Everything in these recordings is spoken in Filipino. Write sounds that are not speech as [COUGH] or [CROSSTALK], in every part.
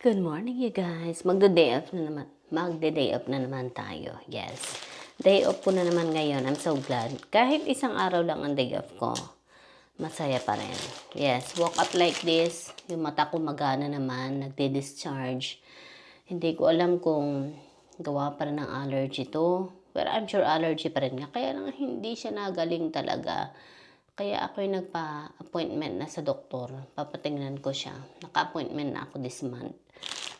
Good morning, you guys. Magdo-day off na naman. Magde-day off na naman tayo. Yes. Day off ko na naman ngayon. I'm so glad. Kahit isang araw lang ang day off ko, masaya pa rin. Yes, woke up like this. Yung mata ko magana naman. Nagde-discharge. Hindi ko alam kung gawa pa rin ng allergy to. Pero I'm sure allergy pa rin nga. Kaya lang hindi siya nagaling talaga. Kaya ako yung nagpa-appointment na sa doktor. Papatingnan ko siya. Naka-appointment na ako this month.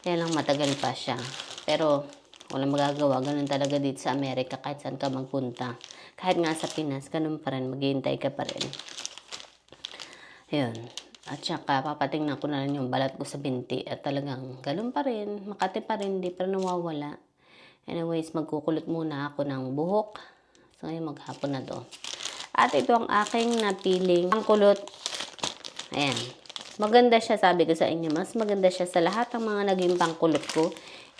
Kaya lang matagal pa siya. Pero walang magagawa. Ganun talaga dito sa Amerika kahit saan ka magpunta. Kahit nga sa Pinas, ganun pa rin. Maghihintay ka pa rin. Yun. At saka papatingnan ko na lang yung balat ko sa binti. At talagang ganun pa rin. Makati pa rin. Di pa nawawala. Anyways, magkukulot muna ako ng buhok. So, ngayon maghapon na to. At ito ang aking napiling pangkulot. Ayan. Maganda siya, sabi ko sa inyo. Mas maganda siya sa lahat ng mga naging pangkulot ko.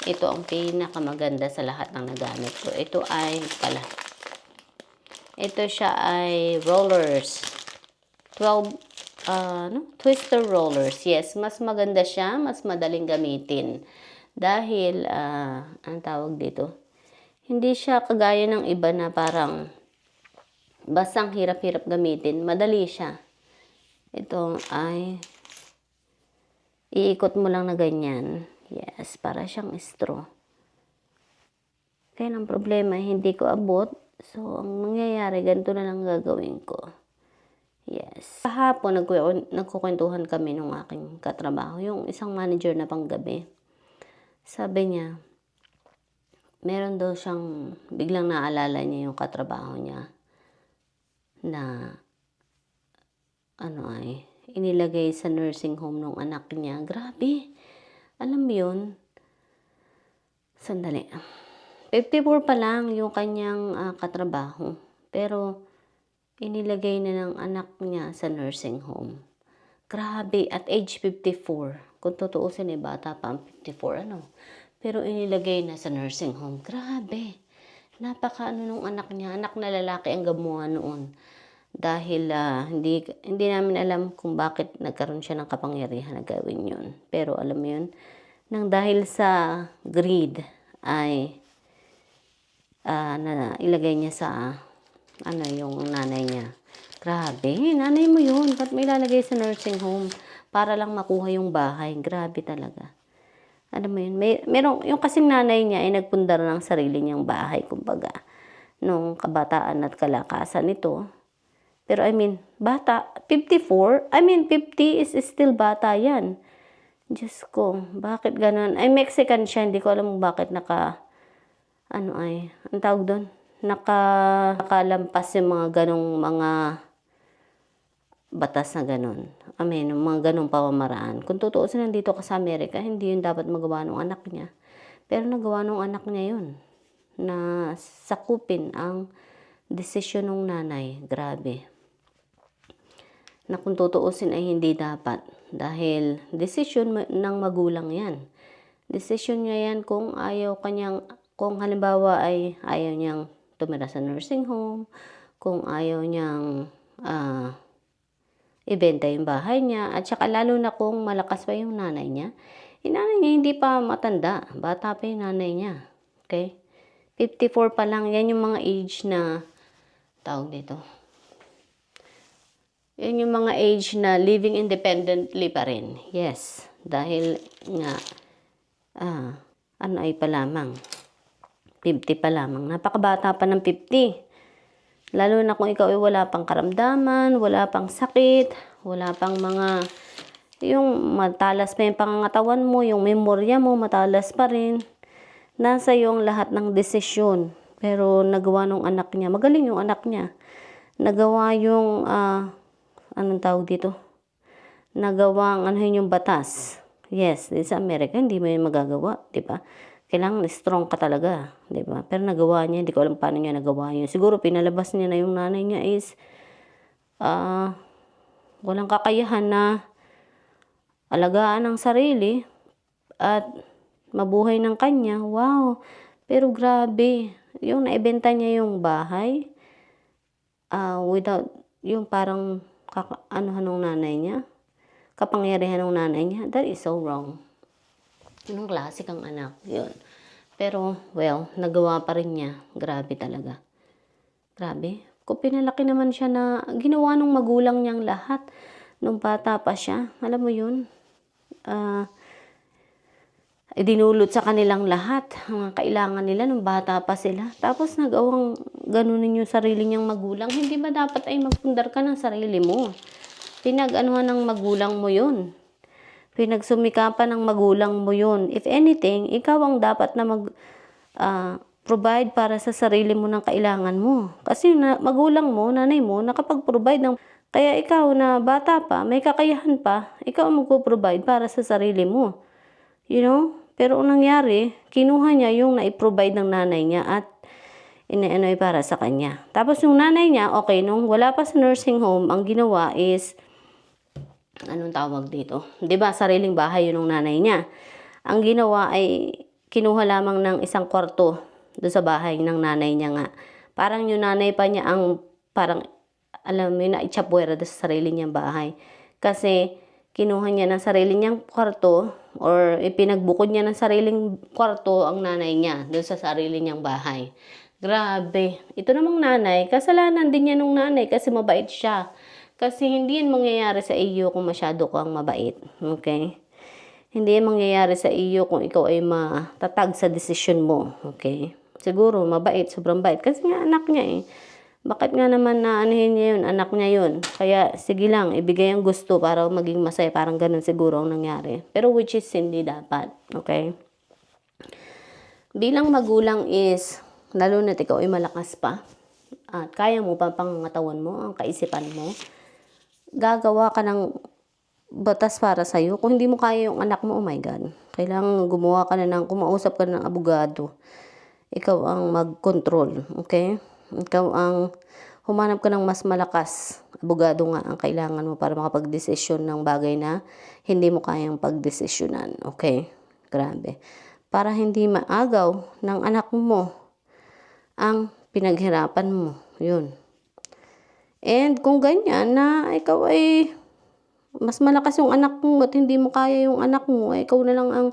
Ito ang pinakamaganda sa lahat ng nagamit ko. Ito ay, pala. Ito siya ay rollers. 12, uh, no? twister rollers. Yes, mas maganda siya. Mas madaling gamitin. Dahil, uh, ang tawag dito? Hindi siya kagaya ng iba na parang Basang hirap-hirap gamitin. Madali siya. Ito ay iikot mo lang na ganyan. Yes, para siyang straw. Kaya ang problema, hindi ko abot. So, ang mangyayari, ganito na lang gagawin ko. Yes. Kahapon, nagku- nagkukwentuhan kami nung aking katrabaho, yung isang manager na panggabi. Sabi niya, meron daw siyang, biglang naalala niya yung katrabaho niya na ano ay inilagay sa nursing home ng anak niya. Grabe. Alam mo yun? Sandali. 54 pa lang yung kanyang uh, katrabaho. Pero inilagay na ng anak niya sa nursing home. Grabe. At age 54. Kung tutuusin eh, bata pa ang 54. Ano? Pero inilagay na sa nursing home. Grabe. Napaka ano nung anak niya. Anak na lalaki ang gamuha noon dahil uh, hindi hindi namin alam kung bakit nagkaroon siya ng kapangyarihan na gawin yun. Pero alam mo yun, nang dahil sa greed ay uh, na ilagay niya sa uh, ano yung nanay niya. Grabe, nanay mo yun. Ba't may lalagay sa nursing home para lang makuha yung bahay? Grabe talaga. Alam mo yun, may, merong, yung kasing nanay niya ay nagpundar ng sarili niyang bahay, kumbaga, nung kabataan at kalakasan nito pero I mean, bata, 54, I mean, 50 is still bata yan. Diyos ko, bakit ganun? Ay, Mexican siya, hindi ko alam bakit naka, ano ay, ang tawag doon? Naka, nakalampas yung mga ganong mga batas na ganun. I mean, mga ganong pamamaraan. Kung totoo sila nandito ka sa Amerika, hindi yun dapat magawa ng anak niya. Pero nagawa ng anak niya yun. Na sakupin ang desisyon ng nanay. Grabe na kung tutuusin ay hindi dapat. Dahil decision ng magulang yan. Decision niya yan kung ayaw kanyang, kung halimbawa ay ayaw niyang tumira sa nursing home, kung ayaw niyang uh, ibenta yung bahay niya, at saka lalo na kung malakas pa yung nanay niya, yung nanay niya hindi pa matanda, bata pa yung nanay niya. Okay? 54 pa lang, yan yung mga age na tawag dito, yan yung mga age na living independently pa rin. Yes. Dahil nga, ah, ano ay pa lamang. 50 pa lamang. Napakabata pa ng 50. Lalo na kung ikaw ay wala pang karamdaman, wala pang sakit, wala pang mga, yung matalas pa yung pangangatawan mo, yung memorya mo, matalas pa rin. Nasa yung lahat ng desisyon. Pero nagawa nung anak niya, magaling yung anak niya. Nagawa yung, ah, anong tawag dito? Nagawang ano yun yung batas. Yes, sa Amerika, hindi mo yun magagawa, di ba? Kailangan strong ka talaga, di ba? Pero nagawa niya, hindi ko alam paano niya nagawa yun. Siguro pinalabas niya na yung nanay niya is, uh, walang kakayahan na alagaan ang sarili at mabuhay ng kanya. Wow! Pero grabe, yung naibenta niya yung bahay uh, without, yung parang kaka, ano nung nanay niya, kapangyarihan ng nanay niya, that is so wrong. Anong klase kang anak? Yun. Pero, well, nagawa pa rin niya. Grabe talaga. Grabe. Kung pinalaki naman siya na ginawa ng magulang niyang lahat nung bata pa siya. Alam mo yun? Ah, idinulot sa kanilang lahat ang kailangan nila nung bata pa sila. Tapos nagawang ganunin yung sarili niyang magulang. Hindi ba dapat ay magpundar ka ng sarili mo? Pinag-anuhan ng magulang mo yun. Pinagsumikapan ng magulang mo yun. If anything, ikaw ang dapat na mag ah, provide para sa sarili mo ng kailangan mo. Kasi na, magulang mo, nanay mo, nakapag-provide ng kaya ikaw na bata pa, may kakayahan pa, ikaw ang magpo-provide para sa sarili mo. You know? Pero ang nangyari, kinuha niya yung na-provide ng nanay niya at inaano ay para sa kanya. Tapos yung nanay niya, okay, nung wala pa sa nursing home, ang ginawa is, anong tawag dito? 'Di ba sariling bahay yun ng nanay niya. Ang ginawa ay kinuha lamang ng isang kwarto doon sa bahay ng nanay niya nga. Parang yung nanay pa niya ang parang alam mo na itsapuera sa sarili niyang bahay. Kasi kinuha niya ng sarili niyang kwarto or ipinagbukod niya ng sariling kwarto ang nanay niya doon sa sarili niyang bahay. Grabe. Ito namang nanay, kasalanan din niya nung nanay kasi mabait siya. Kasi hindi yan mangyayari sa iyo kung masyado kang mabait. Okay? Hindi yan mangyayari sa iyo kung ikaw ay matatag sa desisyon mo. Okay? Siguro, mabait, sobrang bait. Kasi nga anak niya eh. Bakit nga naman na anuhin niya yun, anak niya yun. Kaya sige lang, ibigay ang gusto para maging masaya. Parang ganun siguro ang nangyari. Pero which is hindi dapat. Okay? Bilang magulang is, lalo na ikaw ay malakas pa, at kaya mo pa pangangatawan mo, ang kaisipan mo, gagawa ka ng batas para sa'yo. Kung hindi mo kaya yung anak mo, oh my God, kailangan gumawa ka na ng, kumausap ka ng abogado. Ikaw ang mag-control, okay? Ikaw ang humanap ka ng mas malakas. Abogado nga ang kailangan mo para makapag-desisyon ng bagay na hindi mo kayang pagdesisyonan, okay? Grabe. Para hindi maagaw ng anak mo ang pinaghirapan mo. Yun. And kung ganyan na ikaw ay mas malakas yung anak mo at hindi mo kaya yung anak mo, ay ikaw na lang ang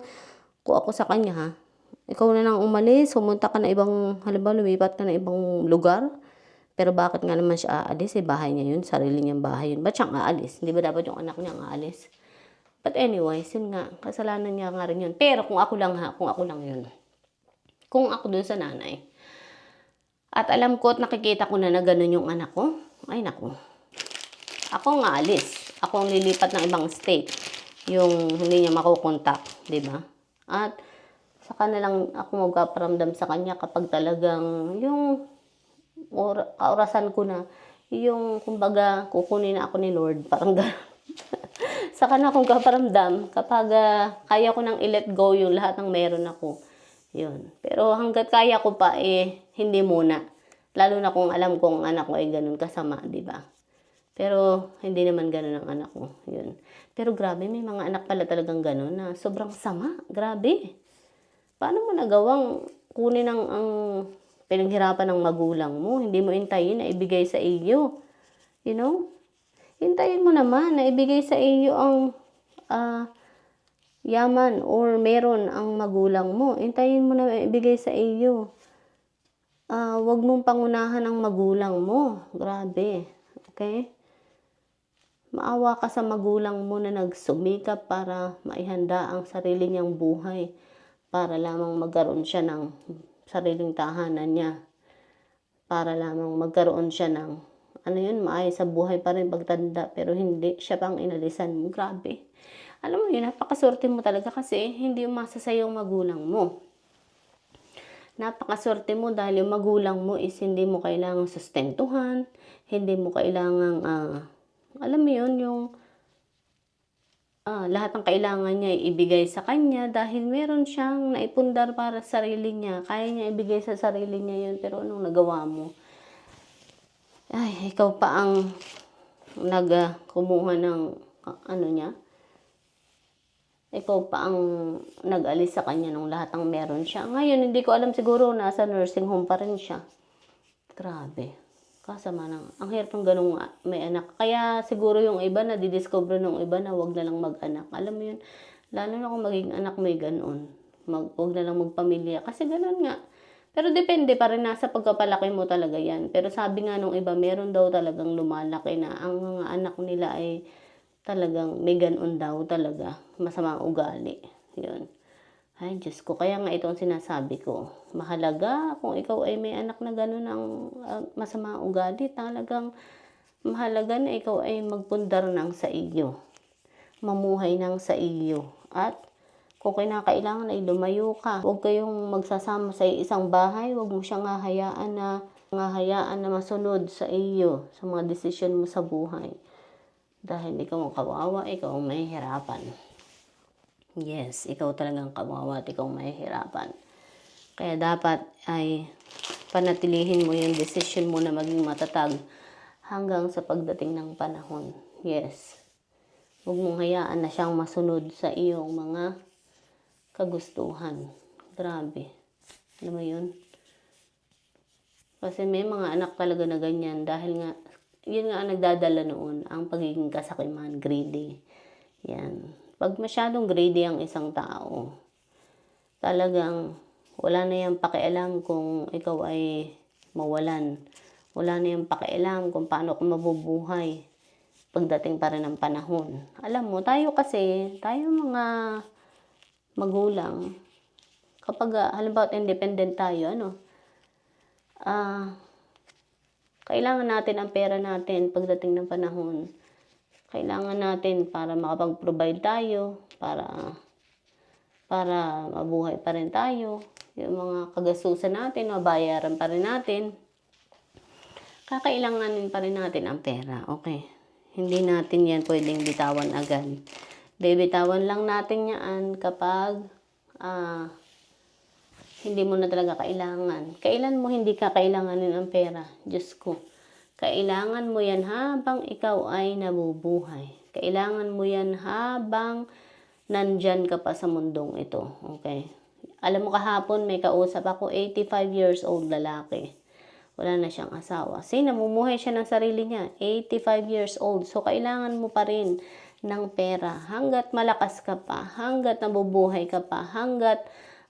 kung ako sa kanya ha. Ikaw na lang umalis, sumunta ka na ibang, halimbawa lumipat ka na ibang lugar. Pero bakit nga naman siya aalis? Eh, bahay niya yun, sarili niyang bahay yun. Ba't siya aalis? Hindi ba dapat yung anak niya ang aalis? But anyways, yun nga, kasalanan niya nga rin yun. Pero kung ako lang ha, kung ako lang yun. Kung ako dun sa nanay, at alam ko at nakikita ko na na ganun yung anak ko, ay naku. Ako nga alis. Ako ang lilipat ng ibang state. Yung hindi niya makukontak, di ba? At saka na lang ako magpaparamdam sa kanya kapag talagang yung or, kaorasan ko na, yung kumbaga kukunin na ako ni Lord, parang [LAUGHS] saka na akong kaparamdam kapag ah, kaya ko nang i-let go yung lahat ng meron ako. Yun. Pero hanggat kaya ko pa, eh, hindi muna. Lalo na kung alam kong anak ko ay ganun kasama, di ba? Pero hindi naman ganun ang anak ko. Yun. Pero grabe, may mga anak pala talagang ganun na sobrang sama. Grabe. Paano mo nagawang kunin ang, ang pinaghirapan ng magulang mo? Hindi mo intayin na ibigay sa iyo. You know? Hintayin mo naman na ibigay sa iyo ang ah, yaman or meron ang magulang mo. Hintayin mo na ibigay sa iyo. Ah, wag mong pangunahan ang magulang mo. Grabe. Okay? Maawa ka sa magulang mo na nagsumikap para maihanda ang sarili niyang buhay para lamang magkaroon siya ng sariling tahanan niya. Para lamang magkaroon siya ng ano yun, maayos sa buhay pa rin pagtanda pero hindi siya pang inalisan mo. Grabe. Alam mo yun, napakaswerte mo talaga kasi hindi umasa sa yung magulang mo. Napakaswerte mo dahil yung magulang mo is hindi mo kailangang sustentuhan, hindi mo kailangang, ah, alam mo yun, yung ah, lahat ng kailangan niya ibigay sa kanya dahil meron siyang naipundar para sa sarili niya. Kaya niya ibigay sa sarili niya yun, pero anong nagawa mo? Ay, ikaw pa ang nag ah, kumuha ng ah, ano niya. Ikaw pa ang nag-alis sa kanya ng lahat ng meron siya. Ngayon, hindi ko alam siguro nasa nursing home pa rin siya. Grabe. Kasama ng, ang hirap ng ganung may anak. Kaya siguro yung iba na didiscover ng iba na wag na lang mag-anak. Alam mo yun, Lalo na kung maging anak mo ay ganoon. Mag, huwag na lang magpamilya. Kasi ganoon nga. Pero depende pa rin nasa pagkapalaki mo talaga yan. Pero sabi nga nung iba, meron daw talagang lumalaki na ang anak nila ay talagang may ganoon daw talaga. Masama ang ugali. Yun. Ay, Diyos ko. Kaya nga ito ang sinasabi ko. Mahalaga kung ikaw ay may anak na gano'n ang ah, masama ugali. Talagang mahalaga na ikaw ay magpundar ng sa iyo. Mamuhay ng sa iyo. At kung kinakailangan ay lumayo ka. Huwag kayong magsasama sa isang bahay. Huwag mo siyang hahayaan na hahayaan na masunod sa iyo sa mga desisyon mo sa buhay. Dahil ikaw ang kawawa, ikaw ang mahihirapan. Yes, ikaw talagang kawawa at ikaw mahihirapan. Kaya dapat ay panatilihin mo yung decision mo na maging matatag hanggang sa pagdating ng panahon. Yes. Huwag mong hayaan na siyang masunod sa iyong mga kagustuhan. Grabe. Alam mo yun? Kasi may mga anak talaga na ganyan dahil nga, yun nga ang nagdadala noon, ang pagiging kasakiman, greedy. Yan. Pag masyadong greedy ang isang tao, talagang wala na yung pakialam kung ikaw ay mawalan. Wala na yung pakialam kung paano ka mabubuhay pagdating pa rin ng panahon. Alam mo, tayo kasi, tayo mga magulang, kapag ah, halimbawa independent tayo, ano, ah, kailangan natin ang pera natin pagdating ng panahon. Kailangan natin para makapag-provide tayo, para para mabuhay pa rin tayo. Yung mga kagasusan natin, mabayaran pa rin natin. Kakailanganin pa rin natin ang pera. Okay. Hindi natin yan pwedeng bitawan agad. Bibitawan lang natin yan kapag ah, hindi mo na talaga kailangan. Kailan mo hindi ka kailanganin ang pera? Diyos ko. Kailangan mo yan habang ikaw ay nabubuhay. Kailangan mo yan habang nandyan ka pa sa mundong ito. Okay? Alam mo kahapon may kausap ako, 85 years old lalaki. Wala na siyang asawa. Kasi namumuhay siya ng sarili niya. 85 years old. So, kailangan mo pa rin ng pera. Hanggat malakas ka pa, hanggat nabubuhay ka pa, hanggat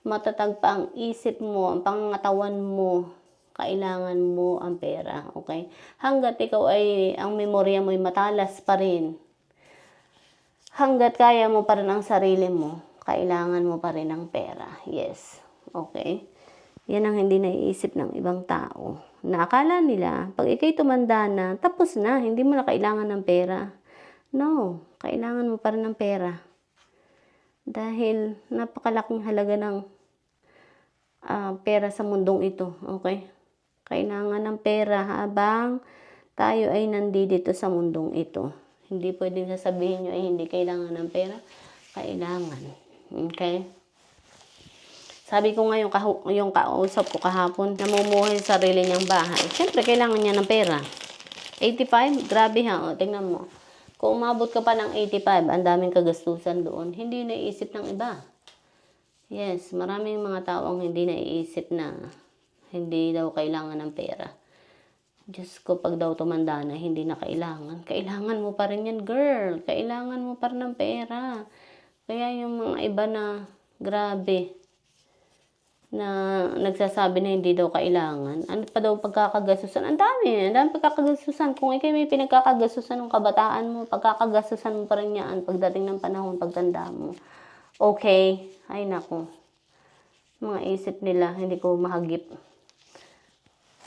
matatag ang isip mo, ang pangangatawan mo, kailangan mo ang pera, okay? Hanggat ikaw ay, ang memorya mo ay matalas pa rin, hanggat kaya mo pa rin ang sarili mo, kailangan mo pa rin ng pera. Yes, okay? Yan ang hindi naiisip ng ibang tao. Na akala nila, pag ikay tumanda na, tapos na, hindi mo na kailangan ng pera. No, kailangan mo pa rin ng pera. Dahil napakalaking halaga ng ah, pera sa mundong ito. Okay? Kailangan ng pera habang tayo ay nandito sa mundong ito. Hindi pwedeng sasabihin nyo ay hindi kailangan ng pera. Kailangan. Okay? Sabi ko nga yung, yung kausap ko kahapon, namumuhay sa sarili niyang bahay. Siyempre, kailangan niya ng pera. 85? Grabe ha. O, tingnan mo. Kung umabot ka pa ng 85, ang daming kagastusan doon, hindi naiisip ng iba. Yes, maraming mga taong hindi naiisip na hindi daw kailangan ng pera. Diyos ko, pag daw tumanda na, hindi na kailangan. Kailangan mo pa rin yan, girl. Kailangan mo pa rin ng pera. Kaya yung mga iba na, grabe, na nagsasabi na hindi daw kailangan. Ano pa daw pagkakagasusan? Ang dami. Ang dami pagkakagasusan. Kung ikaw may pinagkakagasusan ng kabataan mo, pagkakagasusan mo pa rin yan pagdating ng panahon, pagtanda mo. Okay. Ay, nako. Mga isip nila, hindi ko mahagip.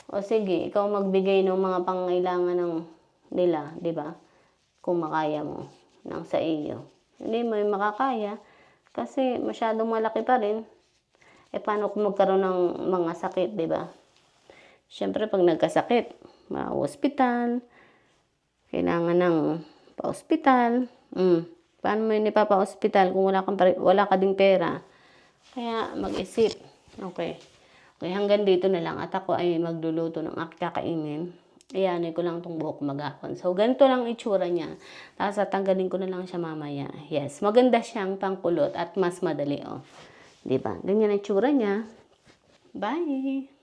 O sige, ikaw magbigay ng mga pangailangan ng nila, di ba? Kung makaya mo ng sa iyo. Hindi mo yung makakaya kasi masyadong malaki pa rin. Eh, paano kung magkaroon ng mga sakit, di ba? Siyempre, pag nagkasakit, ma-hospital, kailangan ng pa-hospital. Mm. Paano mo yun ipapa-hospital kung wala, kang, wala ka ding pera? Kaya, mag-isip. Okay. Okay, hanggang dito na lang. At ako ay magluluto ng aking kakainin. Ayan, ko lang itong buhok maghapon. So, ganito lang itsura niya. Tapos, tatanggalin ko na lang siya mamaya. Yes, maganda siyang pangkulot at mas madali, oh. Ba? Ganyan ang itsura niya. Bye!